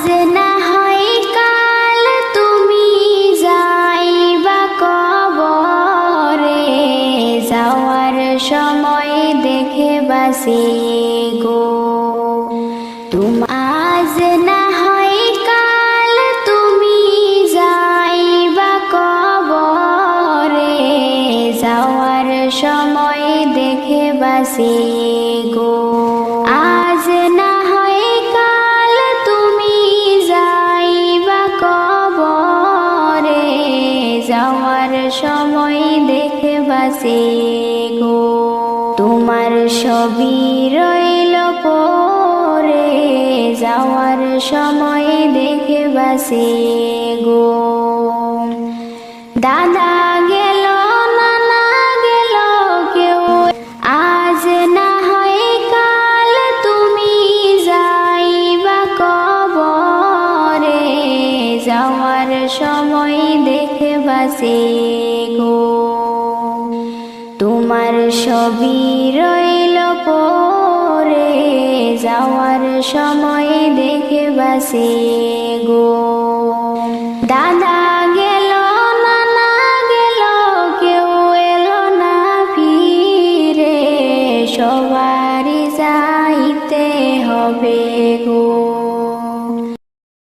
আজ কাল তুমি যাইবা কবরে। যাওয়ার সময় দেখে বাসে গো। কাল তুমি যাইবা কবরে। যাওয়ার সময় দেখে বাসে গো। বাসে গো। তোমার ছবি রইল পরে, যাওয়ার সময় দেখে বাসে গো। দাদা গেল, নানা গেল, কেউ আজ না হয় কাল তুমি যাইবা কবরে। যাওয়ার সময় দেখে বাসে গো। ছবি রইল পরে, যাওয়ার সময় দেখে বাসে গো। দাদা গেল, নানা গেল, কেউ এলো না ফিরে, সবারই যাইতে হবে গো।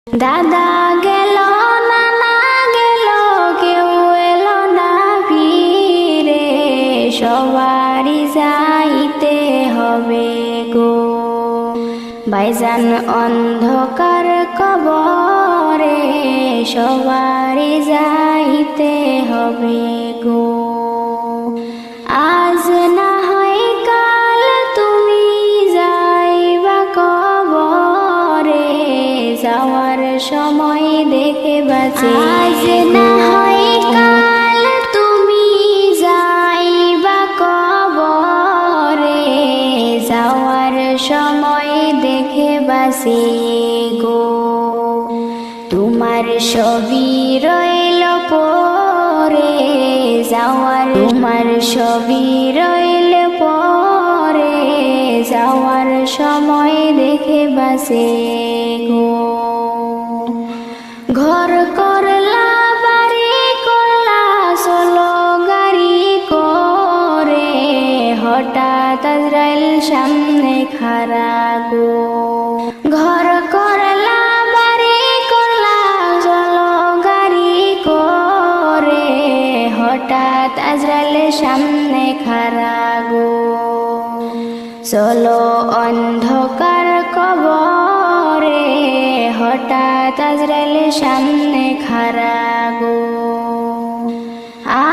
দাদা সবারই যাইতে হবে গো। বাইজান অন্ধকার কবরে সবারই যাইতে হবে গো। আজ না হয় কাল তুমি যাইবা কবরে, যাওয়ার সময় দেখে বাঁচে আজ না বাসে গো। তোমার ছবি রইল পরে যাওয়ার, তোমার ছবি রইল পরে যাওয়ার সময় দেখে বাসে গো। ঘর করলা, বাড়ি করলা, চলো গাড়ি করে, হঠাৎ আজরাইল সামনে খারা হঠাৎ আজরাইল সামনে খারা গো চলো অন্ধকার কবরে, হঠাৎ আজরাইল সামনে খারা গো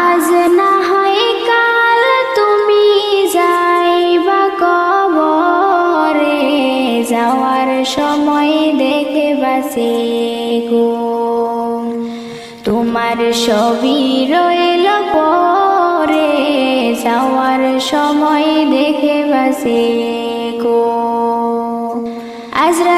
আজ না হয় কাল তুমি যাইবা কবরে সময় দেখে বাসে গো। তোমার ছবি রইল পরে যাওয়ার সময় দেখে বাসে গো। আজরা